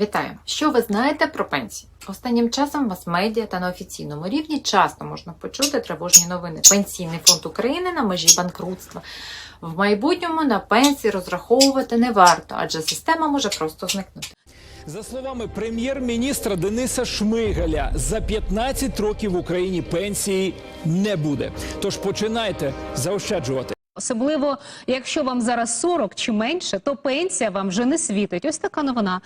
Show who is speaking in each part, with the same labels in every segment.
Speaker 1: Вітаю! Що ви знаєте про пенсії? Останнім часом в мас-медіа та на офіційному рівні часто можна почути тривожні новини. Пенсійний фонд України на межі банкрутства. В майбутньому на пенсії розраховувати не варто, адже система може просто зникнути.
Speaker 2: За словами прем'єр-міністра Дениса Шмигаля, за 15 років в Україні пенсії не буде. Тож починайте заощаджувати.
Speaker 3: Особливо, якщо вам зараз 40 чи менше, то пенсія вам вже не світить. Ось така новина.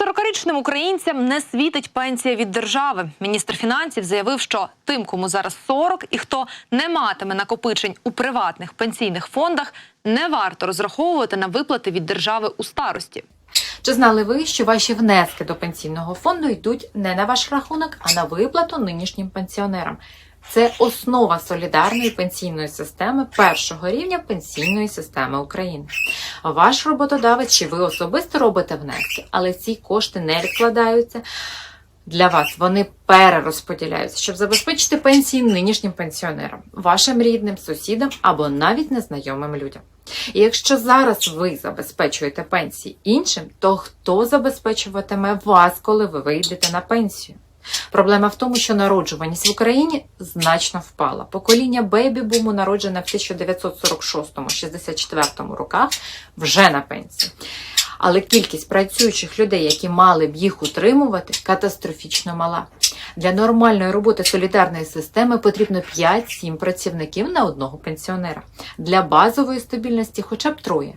Speaker 4: 40-річним українцям не світить пенсія від держави. Міністр фінансів заявив, що тим, кому зараз 40 і хто не матиме накопичень у приватних пенсійних фондах, не варто розраховувати на виплати від держави у старості.
Speaker 1: Чи знали ви, що ваші внески до пенсійного фонду йдуть не на ваш рахунок, а на виплату нинішнім пенсіонерам? Це основа солідарної пенсійної системи першого рівня пенсійної системи України. Ваш роботодавець чи ви особисто робите внески, але ці кошти не відкладаються для вас. Вони перерозподіляються, щоб забезпечити пенсії нинішнім пенсіонерам, вашим рідним, сусідам або навіть незнайомим людям. І якщо зараз ви забезпечуєте пенсії іншим, то хто забезпечуватиме вас, коли ви вийдете на пенсію? Проблема в тому, що народжуваність в Україні значно впала. Покоління бейбі-буму, народжене в 1946-64 роках, вже на пенсії. Але кількість працюючих людей, які мали б їх утримувати, катастрофічно мала. Для нормальної роботи солідарної системи потрібно 5-7 працівників на одного пенсіонера. Для базової стабільності хоча б троє.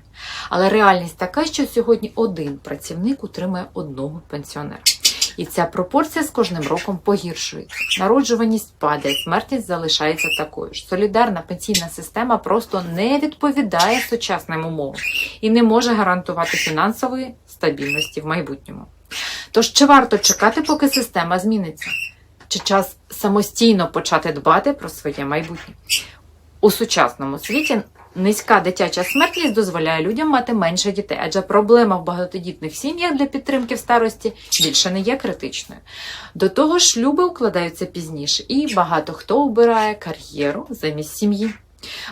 Speaker 1: Але реальність така, що сьогодні один працівник утримує одного пенсіонера. І ця пропорція з кожним роком погіршується. Народжуваність падає, смертність залишається такою ж. Солідарна пенсійна система просто не відповідає сучасним умовам і не може гарантувати фінансової стабільності в майбутньому. Тож чи варто чекати, поки система зміниться? Чи час самостійно почати дбати про своє майбутнє? У сучасному світі низька дитяча смертність дозволяє людям мати менше дітей, адже проблема в багатодітних сім'ях для підтримки в старості більше не є критичною. До того ж, шлюби укладаються пізніше, і багато хто обирає кар'єру замість сім'ї.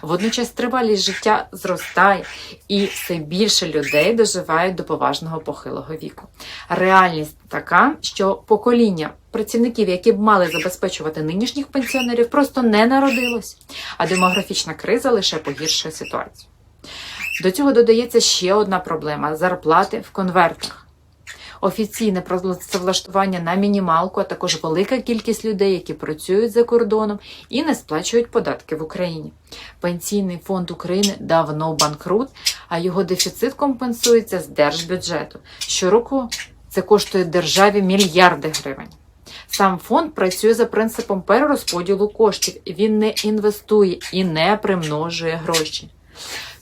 Speaker 1: Водночас тривалість життя зростає, і все більше людей доживають до поважного похилого віку. Реальність така, що покоління працівників, які б мали забезпечувати нинішніх пенсіонерів, просто не народилось, а демографічна криза лише погіршує ситуацію. До цього додається ще одна проблема зарплати в конвертах. Офіційне працевлаштування на мінімалку, а також велика кількість людей, які працюють за кордоном і не сплачують податки в Україні. Пенсійний фонд України давно банкрут, а його дефіцит компенсується з держбюджету. Щороку це коштує державі мільярди гривень. Сам фонд працює за принципом перерозподілу коштів. Він не інвестує і не примножує гроші.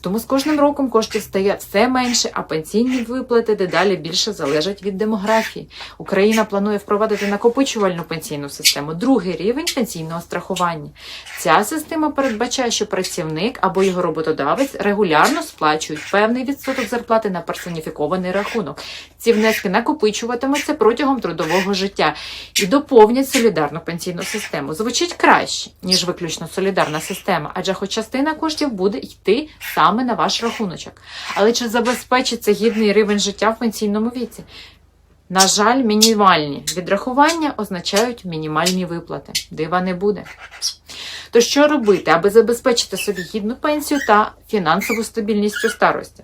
Speaker 1: Тому з кожним роком коштів стає все менше, а пенсійні виплати дедалі більше залежать від демографії. Україна планує впровадити накопичувальну пенсійну систему, другий рівень пенсійного страхування. Ця система передбачає, що працівник або його роботодавець регулярно сплачують певний відсоток зарплати на персоніфікований рахунок. Ці внески накопичуватимуться протягом трудового життя і доповнять солідарну пенсійну систему. Звучить краще, ніж виключно солідарна система, адже хоч частина коштів буде йти саме на ваш рахуночок. Але чи забезпечиться гідний рівень життя в пенсійному віці? На жаль, мінімальні відрахування означають мінімальні виплати. Дива не буде. То що робити, аби забезпечити собі гідну пенсію та фінансову стабільність у старості?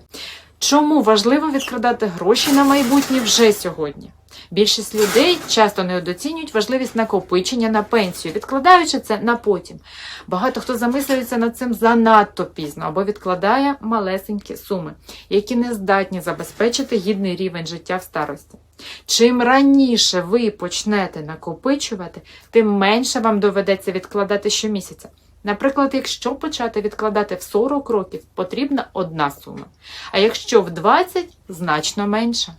Speaker 1: Чому важливо відкладати гроші на майбутнє вже сьогодні? Більшість людей часто недооцінюють важливість накопичення на пенсію, відкладаючи це на потім. Багато хто замислюється над цим занадто пізно або відкладає малесенькі суми, які не здатні забезпечити гідний рівень життя в старості. Чим раніше ви почнете накопичувати, тим менше вам доведеться відкладати щомісяця. Наприклад, якщо почати відкладати в 40 років, потрібна одна сума, а якщо в 20 значно менша.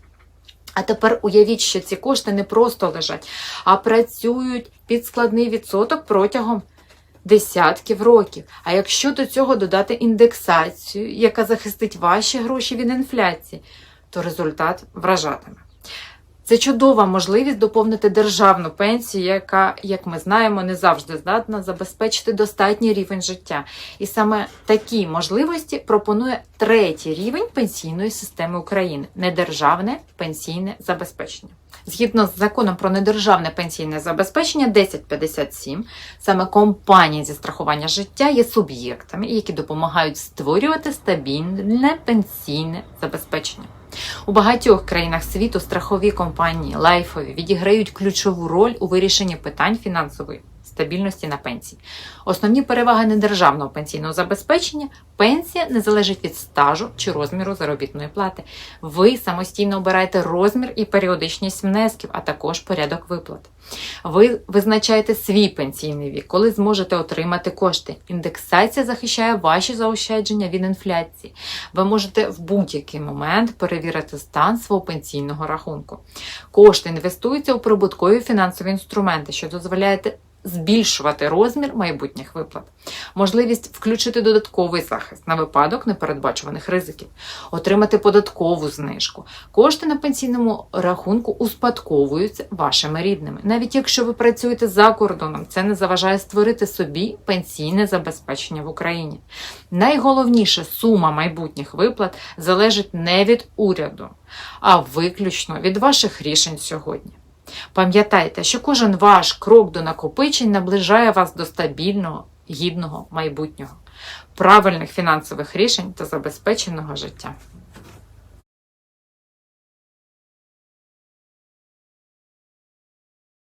Speaker 1: А тепер уявіть, що ці кошти не просто лежать, а працюють під складний відсоток протягом десятків років. А якщо до цього додати індексацію, яка захистить ваші гроші від інфляції, то результат вражатиме. Це чудова можливість доповнити державну пенсію, яка, як ми знаємо, не завжди здатна забезпечити достатній рівень життя. І саме такі можливості пропонує третій рівень пенсійної системи України недержавне пенсійне забезпечення. Згідно з законом про недержавне пенсійне забезпечення 1057, саме компанії зі страхування життя є суб'єктами, які допомагають створювати стабільне пенсійне забезпечення. У багатьох країнах світу страхові компанії лайфові відіграють ключову роль у вирішенні питань фінансової стабільності на пенсії. Основні переваги недержавного пенсійного забезпечення пенсія не залежить від стажу чи розміру заробітної плати. Ви самостійно обираєте розмір і періодичність внесків, а також порядок виплат. Ви визначаєте свій пенсійний вік, коли зможете отримати кошти. Індексація захищає ваші заощадження від інфляції. Ви можете в будь-який момент перевірити стан свого пенсійного рахунку. Кошти інвестуються у прибуткові фінансові інструменти, що дозволяє збільшувати розмір майбутніх виплат, можливість включити додатковий захист на випадок непередбачуваних ризиків, отримати податкову знижку. Кошти на пенсійному рахунку успадковуються вашими рідними. Навіть якщо ви працюєте за кордоном, це не заважає створити собі пенсійне забезпечення в Україні. Найголовніше сума майбутніх виплат залежить не від уряду, а виключно від ваших рішень сьогодні. Пам'ятайте, що кожен ваш крок до накопичень наближає вас до стабільного, гідного майбутнього, правильних фінансових рішень та забезпеченого життя.